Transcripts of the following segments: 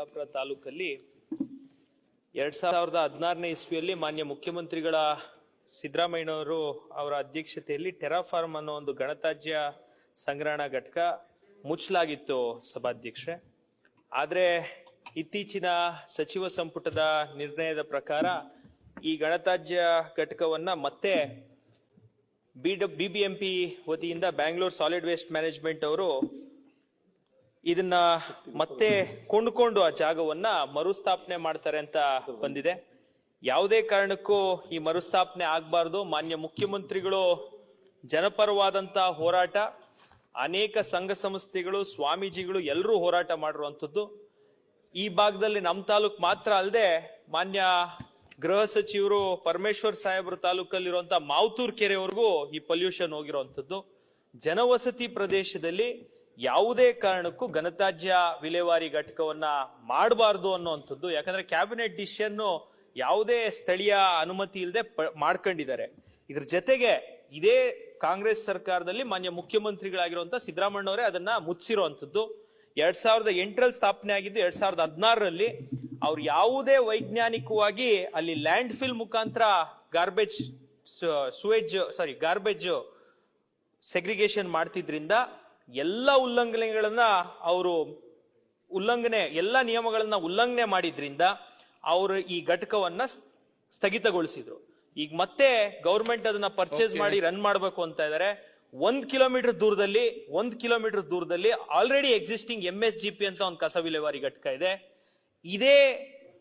ದೊಡ್ಡಬಳ್ಳಾಪುರ ತಾಲೂಕಲ್ಲಿ ಎರಡ್ ಸಾವಿರದ ಹದಿನಾರನೇ ಇಸ್ವಿಯಲ್ಲಿ ಮಾನ್ಯ ಮುಖ್ಯಮಂತ್ರಿಗಳ ಸಿದ್ದರಾಮಯ್ಯನವರು ಅವರ ಅಧ್ಯಕ್ಷತೆಯಲ್ಲಿ ಟೆರಾಫಾರ್ಮ್ ಅನ್ನೋ ಒಂದು ಗಣತಾಜ್ಯ ಸಂಗ್ರಹಣಾ ಘಟಕ ಮುಚ್ಚಲಾಗಿತ್ತು ಸಭಾಧ್ಯಕ್ಷೆ ಆದರೆ ಇತ್ತೀಚಿನ ಸಚಿವ ಸಂಪುಟದ ನಿರ್ಣಯದ ಪ್ರಕಾರ ಈ ಗಣತಾಜ್ಯ ಘಟಕವನ್ನ ಮತ್ತೆ ಬಿ ಬಿಬಿಎಂಪಿ ವತಿಯಿಂದ ಬ್ಯಾಂಗ್ಳೂರ್ ಸಾಲಿಡ್ ವೇಸ್ಟ್ ಮ್ಯಾನೇಜ್ಮೆಂಟ್ ಅವರು ಇದನ್ನ ಮತ್ತೆ ಕೊಂಡ್ಕೊಂಡು ಆ ಜಾಗವನ್ನ ಮರುಸ್ಥಾಪನೆ ಮಾಡ್ತಾರೆ ಅಂತ ಬಂದಿದೆ. ಯಾವುದೇ ಕಾರಣಕ್ಕೂ ಈ ಮರುಸ್ಥಾಪನೆ ಆಗ್ಬಾರ್ದು. ಮಾನ್ಯ ಮುಖ್ಯಮಂತ್ರಿಗಳು ಜನಪರವಾದಂತ ಹೋರಾಟ, ಅನೇಕ ಸಂಘ ಸಂಸ್ಥೆಗಳು, ಸ್ವಾಮೀಜಿಗಳು ಎಲ್ಲರೂ ಹೋರಾಟ ಮಾಡಿರುವಂಥದ್ದು. ಈ ಭಾಗದಲ್ಲಿ ನಮ್ಮ ತಾಲೂಕ್ ಮಾತ್ರ ಅಲ್ಲದೆ, ಮಾನ್ಯ ಗೃಹ ಸಚಿವರು ಪರಮೇಶ್ವರ್ ಸಾಹೇಬ್ರ ತಾಲೂಕಲ್ಲಿರುವಂತ ಮಾವುತೂರ್ ಕೆರೆವರೆಗೂ ಈ ಪೊಲ್ಯೂಷನ್ ಹೋಗಿರುವಂಥದ್ದು. ಜನವಸತಿ ಪ್ರದೇಶದಲ್ಲಿ ಯಾವುದೇ ಕಾರಣಕ್ಕೂ ಘನತ್ಯಾಜ್ಯ ವಿಲೇವಾರಿ ಘಟಕವನ್ನ ಮಾಡಬಾರ್ದು ಅನ್ನುವಂಥದ್ದು, ಯಾಕಂದ್ರೆ ಕ್ಯಾಬಿನೆಟ್ ಡಿಸಿಷನ್ ಯಾವುದೇ ಸ್ಥಳೀಯ ಅನುಮತಿ ಇಲ್ಲದೆ ಮಾಡ್ಕೊಂಡಿದ್ದಾರೆ. ಇದ್ರ ಜೊತೆಗೆ ಇದೇ ಕಾಂಗ್ರೆಸ್ ಸರ್ಕಾರದಲ್ಲಿ ಮಾನ್ಯ ಮುಖ್ಯಮಂತ್ರಿಗಳಾಗಿರುವಂತ ಸಿದ್ದರಾಮಣ್ಣವರೇ ಅದನ್ನ ಮುಚ್ಚಿರುವಂತದ್ದು ಎರಡ್ ಸಾವಿರದ ಎಂಟರಲ್ಲಿ ಸ್ಥಾಪನೆ ಆಗಿದ್ದು, ಎರಡ್ ಸಾವಿರದ ಹದಿನಾರರಲ್ಲಿ ಅವ್ರು ಯಾವುದೇ ವೈಜ್ಞಾನಿಕವಾಗಿ ಅಲ್ಲಿ ಲ್ಯಾಂಡ್ ಫಿಲ್ ಮುಖಾಂತರ garbage sewage sorry, garbage segregation ಮಾಡ್ತಿದ್ರಿಂದ ಎಲ್ಲ ಉಲ್ಲಂಘನೆಗಳನ್ನ ಅವರು ಉಲ್ಲಂಘನೆ ಎಲ್ಲ ನಿಯಮಗಳನ್ನ ಉಲ್ಲಂಘನೆ ಮಾಡಿದ್ರಿಂದ ಅವರು ಈ ಘಟಕವನ್ನ ಸ್ಥಗಿತಗೊಳಿಸಿದ್ರು. ಈಗ ಮತ್ತೆ ಗೌರ್ಮೆಂಟ್ ಅದನ್ನ ಪರ್ಚೇಸ್ ಮಾಡಿ ರನ್ ಮಾಡಬೇಕು ಅಂತ ಇದಾರೆ. ಒಂದ್ ಕಿಲೋಮೀಟರ್ ದೂರದಲ್ಲಿ ಒಂದ್ ಕಿಲೋಮೀಟರ್ ದೂರದಲ್ಲಿ already existing M S G P ಅಂತ ಒಂದು ಕಸ ವಿಲೇವಾರಿ ಘಟಕ ಇದೆ. ಇದೇ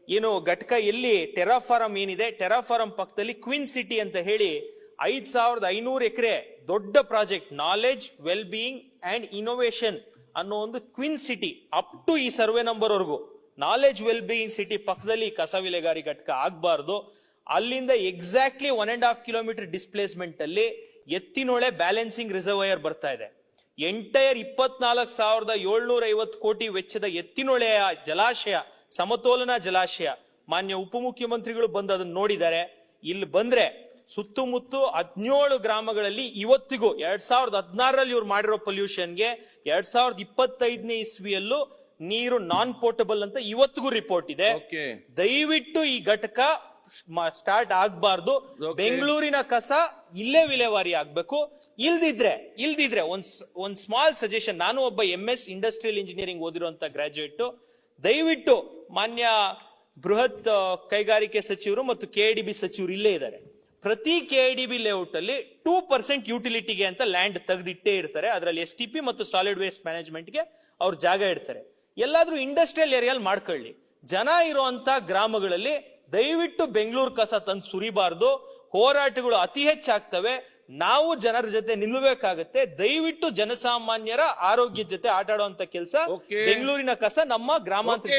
ಏನು ಘಟಕ ಎಲ್ಲಿ ಟೆರಾಫಾರಂ ಏನಿದೆ ಟೆರಾಫಾರಂ ಪಕ್ಕದಲ್ಲಿ ಕ್ವಿನ್ ಸಿಟಿ ಅಂತ ಹೇಳಿ ಐದ್ ಸಾವಿರದ ಐನೂರು ಎಕರೆ ದೊಡ್ಡ project knowledge well being and innovation ಅನ್ನೋ ಒಂದು ಕ್ವಿನ್ ಸಿಟಿ ಅಪ್ ಟು ಈ ಸರ್ವೆ ನಂಬರ್ ವರ್ಗೂ ನಾಲೆಜ್ ವೆಲ್ ಬೀಯಿಂಗ್ ಸಿಟಿ ಪಕ್ಕದಲ್ಲಿ ಕಸ ವಿಲೇಗಾರಿ ಘಟಕ ಆಗಬಾರ್ದು. ಅಲ್ಲಿಂದ exactly one and half kilometre displacement ಅಲ್ಲಿ ಎತ್ತಿನೊಳೆ ಬ್ಯಾಲೆನ್ಸಿಂಗ್ ರಿಸರ್ವಯರ್ ಬರ್ತಾ ಇದೆ. ಎಂಟೈರ್ ಇಪ್ಪತ್ನಾಲ್ಕು ಸಾವಿರದ ಏಳ್ನೂರ ಐವತ್ತು ಕೋಟಿ ವೆಚ್ಚದ ಎತ್ತಿನೊಳೆಯ ಜಲಾಶಯ, ಸಮತೋಲನ ಜಲಾಶಯ ಮಾನ್ಯ ಉಪಮುಖ್ಯಮಂತ್ರಿಗಳು ಬಂದು ಅದನ್ನ ನೋಡಿದ್ದಾರೆ. ಇಲ್ಲಿ ಬಂದ್ರೆ ಸುತ್ತಮುತ್ತ ಹದಿನೇಳು ಗ್ರಾಮಗಳಲ್ಲಿ ಇವತ್ತಿಗೂ ಎರಡ್ ಸಾವಿರದ ಹದಿನಾರರಲ್ಲಿ ಇವ್ರು ಮಾಡಿರೋ ಪೊಲ್ಯೂಷನ್ಗೆ ಎರಡ್ ಸಾವಿರದ ಇಪ್ಪತ್ತೈದನೇ ಇಸ್ವಿಯಲ್ಲೂ ನೀರು ನಾನ್ ಪೋರ್ಟಬಲ್ ಅಂತ ಇವತ್ತಿಗೂ ರಿಪೋರ್ಟ್ ಇದೆ. ದಯವಿಟ್ಟು ಈ ಘಟಕ ಸ್ಟಾರ್ಟ್ ಆಗ್ಬಾರ್ದು. ಬೆಂಗಳೂರಿನ ಕಸ ಇಲ್ಲೇ ವಿಲೇವಾರಿ ಆಗ್ಬೇಕು. ಇಲ್ದಿದ್ರೆ ಇಲ್ದಿದ್ರೆ ಒಂದ್ ಒಂದ್ ಸ್ಮಾಲ್ ಸಜೆಷನ್ ನಾನು ಒಬ್ಬ ಎಂ ಎಸ್ ಇಂಡಸ್ಟ್ರಿಯಲ್ ಇಂಜಿನಿಯರಿಂಗ್ ಓದಿರುವಂತ ಗ್ರಾಜುಯೇಟ್ ದಯವಿಟ್ಟು ಮಾನ್ಯ ಬೃಹತ್ ಕೈಗಾರಿಕೆ ಸಚಿವರು ಮತ್ತು ಕೆಐಡಿಬಿ ಸಚಿವರು ಇಲ್ಲೇ ಇದ್ದಾರೆ. ಪ್ರತಿ ಕೆ ಡಿ ಬಿ ಲೇಔಟ್ ಅಲ್ಲಿ ಟೂ ಪರ್ಸೆಂಟ್ ಯುಟಿಲಿಟಿಗೆ ಅಂತ ಲ್ಯಾಂಡ್ ತೆಗೆದಿಟ್ಟೇ ಇರ್ತಾರೆ. ಅದರಲ್ಲಿ ಎಸ್ ಟಿ ಪಿ ಮತ್ತು ಸಾಲಿಡ್ ವೇಸ್ಟ್ ಮ್ಯಾನೇಜ್ಮೆಂಟ್ಗೆ ಅವ್ರ ಜಾಗ ಇಡ್ತಾರೆ. ಎಲ್ಲಾದ್ರೂ ಇಂಡಸ್ಟ್ರಿಯಲ್ ಏರಿಯಾಲ್ ಮಾಡ್ಕೊಳ್ಳಿ. ಜನ ಇರುವಂತ ಗ್ರಾಮಗಳಲ್ಲಿ ದಯವಿಟ್ಟು ಬೆಂಗಳೂರು ಕಸ ತಂದು ಸುರಿಬಾರ್ದು. ಹೋರಾಟಗಳು ಅತಿ ಹೆಚ್ಚಾಗ್ತವೆ. ನಾವು ಜನರ ಜೊತೆ ನಿಲ್ಲಬೇಕಾಗತ್ತೆ. ದಯವಿಟ್ಟು ಜನಸಾಮಾನ್ಯರ ಆರೋಗ್ಯದ ಜೊತೆ ಆಟ ಆಡುವಂತ ಕೆಲಸ ಬೆಂಗಳೂರಿನ ಕಸ ನಮ್ಮ ಗ್ರಾಮಾಂತರ